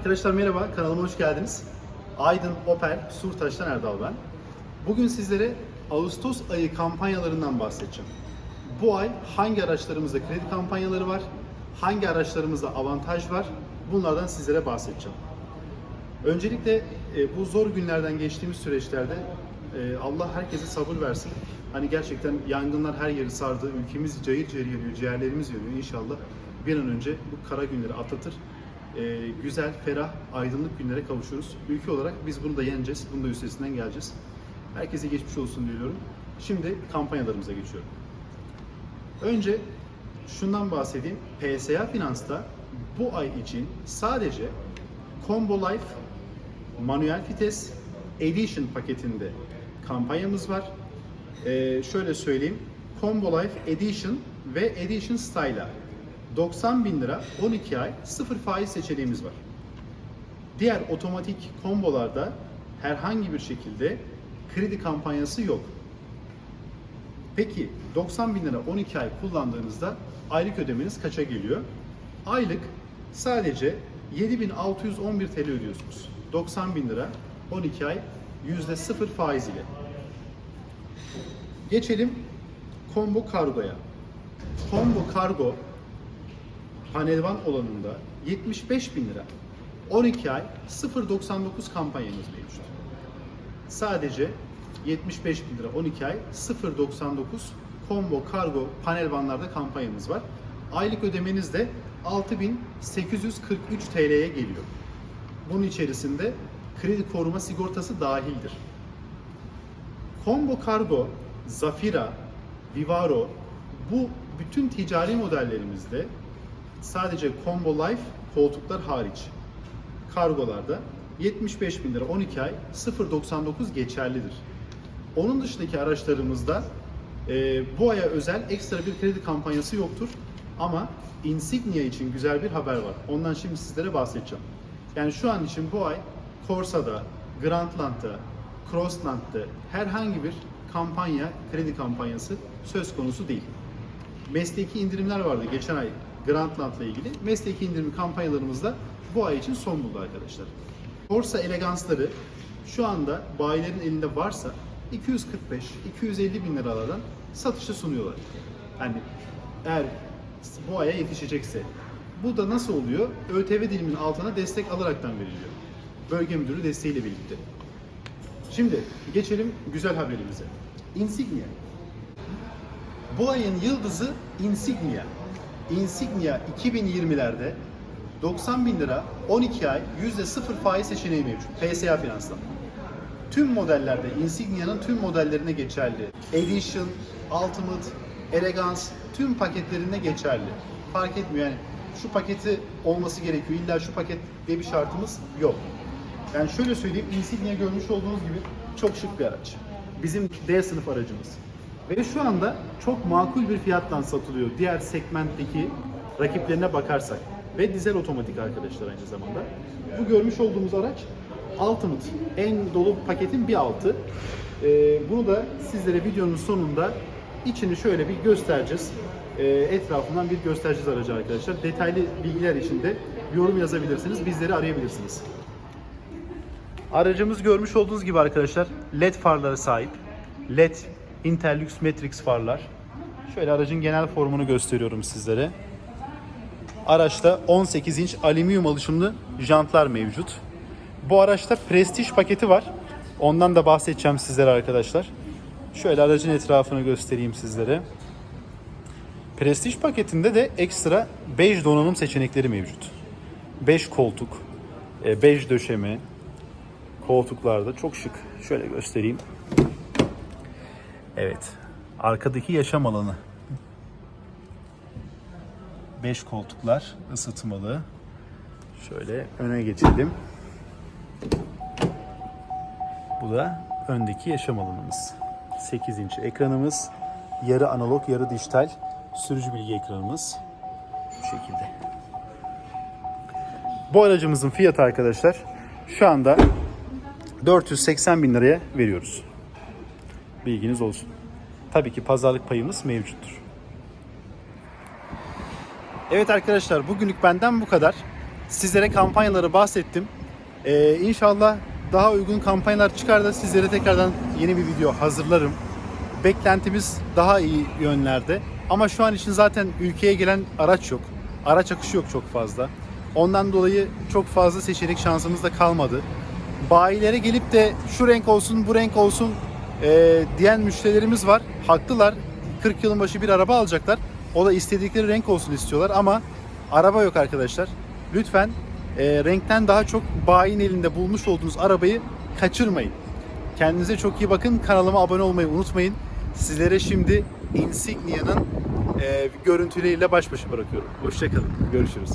Arkadaşlar merhaba, kanalıma hoş geldiniz. Aydın Opel Surtaş'tan Erdal ben. Bugün sizlere Ağustos ayı kampanyalarından bahsedeceğim. Bu ay hangi araçlarımızda kredi kampanyaları var, hangi araçlarımızda avantaj var, bunlardan sizlere bahsedeceğim. Öncelikle e, bu zor günlerden geçtiğimiz süreçlerde e, Allah herkese sabır versin. Hani gerçekten yangınlar her yeri sardı, ülkemiz cayır cayır yanıyor, ciğerlerimiz yanıyor. İnşallah bir an önce bu kara günleri atlatır. E, güzel, ferah, aydınlık günlere kavuşuruz. Ülke olarak biz bunu da yeneceğiz, bunun da üstesinden geleceğiz. Herkese geçmiş olsun diliyorum. Şimdi kampanyalarımıza geçiyorum. Önce şundan bahsedeyim. PSA Finans'ta bu ay için sadece Combo Life manuel vites Edition paketinde kampanyamız var. Ee, şöyle söyleyeyim. Combo Life Edition ve Edition Style'a 90 bin lira 12 ay sıfır faiz seçeneğimiz var. Diğer otomatik kombolarda herhangi bir şekilde kredi kampanyası yok. Peki 90 bin lira 12 ay kullandığınızda aylık ödemeniz kaça geliyor? Aylık sadece 7611 TL ödüyorsunuz. 90 bin lira 12 ay %0 faiz ile. Geçelim combo kargoya. Combo kargo panelvan olanında 75 bin lira 12 ay 0.99 kampanyamız mevcut. Sadece 75 bin lira 12 ay 0.99 combo kargo panel vanlarda kampanyamız var. Aylık ödemeniz de 6843 TL'ye geliyor. Bunun içerisinde kredi koruma sigortası dahildir. Combo Kargo, Zafira, Vivaro bu bütün ticari modellerimizde sadece Combo Life koltuklar hariç kargolarda 75 bin lira 12 ay 0.99 geçerlidir. Onun dışındaki araçlarımızda e, bu aya özel ekstra bir kredi kampanyası yoktur. Ama Insignia için güzel bir haber var. Ondan şimdi sizlere bahsedeceğim. Yani şu an için bu ay Corsa'da, Grandland'da, Crossland'da herhangi bir kampanya, kredi kampanyası söz konusu değil. Mesleki indirimler vardı geçen ay Grandland'la ilgili. Mesleki indirim kampanyalarımız da bu ay için son buldu arkadaşlar. Corsa Elegans'ları şu anda bayilerin elinde varsa 245-250 bin liralardan satışa sunuyorlar. Yani eğer bu aya yetişecekse. Bu da nasıl oluyor? ÖTV diliminin altına destek alaraktan veriliyor. Bölge müdürü desteğiyle birlikte. Şimdi geçelim güzel haberimize. Insignia. Bu ayın yıldızı Insignia. Insignia 2020'lerde 90 bin lira 12 ay %0 faiz seçeneği mevcut. PSA Finans'tan. Tüm modellerde Insignia'nın tüm modellerine geçerli. Edition, Ultimate, Elegance tüm paketlerinde geçerli. Fark etmiyor yani şu paketi olması gerekiyor. İlla şu paket diye bir şartımız yok. Yani şöyle söyleyeyim Insignia görmüş olduğunuz gibi çok şık bir araç. Bizim D sınıf aracımız. Ve şu anda çok makul bir fiyattan satılıyor diğer segmentteki rakiplerine bakarsak. Ve dizel otomatik arkadaşlar aynı zamanda. Bu görmüş olduğumuz araç Ultimate. En dolu paketin bir altı. Ee, bunu da sizlere videonun sonunda içini şöyle bir göstereceğiz. Ee, etrafından bir göstereceğiz aracı arkadaşlar. Detaylı bilgiler için de yorum yazabilirsiniz. Bizleri arayabilirsiniz. Aracımız görmüş olduğunuz gibi arkadaşlar LED farlara sahip. LED Interlux Matrix farlar. Şöyle aracın genel formunu gösteriyorum sizlere. Araçta 18 inç alüminyum alışımlı jantlar mevcut. Bu araçta Prestige paketi var. Ondan da bahsedeceğim sizlere arkadaşlar. Şöyle aracın etrafını göstereyim sizlere. Prestige paketinde de ekstra bej donanım seçenekleri mevcut. 5 koltuk, e, bej döşeme, koltuklarda çok şık. Şöyle göstereyim. Evet. Arkadaki yaşam alanı. 5 koltuklar ısıtmalı. Şöyle öne geçelim. Bu da öndeki yaşam alanımız. 8 inç ekranımız. Yarı analog, yarı dijital sürücü bilgi ekranımız. Bu şekilde. Bu aracımızın fiyatı arkadaşlar şu anda 480 bin liraya veriyoruz. Bilginiz olsun. Tabii ki pazarlık payımız mevcuttur. Evet arkadaşlar bugünlük benden bu kadar. sizlere kampanyaları bahsettim. Ee, inşallah daha uygun kampanyalar çıkar da sizlere tekrardan yeni bir video hazırlarım. Beklentimiz daha iyi yönlerde. Ama şu an için zaten ülkeye gelen araç yok. Araç akışı yok çok fazla. Ondan dolayı çok fazla seçenek şansımız da kalmadı. Bayilere gelip de şu renk olsun, bu renk olsun e, diyen müşterilerimiz var. Haklılar. 40 yılın başı bir araba alacaklar. O da istedikleri renk olsun istiyorlar ama araba yok arkadaşlar. Lütfen e, renkten daha çok bayin elinde bulmuş olduğunuz arabayı kaçırmayın. Kendinize çok iyi bakın. Kanalıma abone olmayı unutmayın. Sizlere şimdi Insignia'nın e, görüntüleriyle baş başa bırakıyorum. Hoşçakalın. Görüşürüz.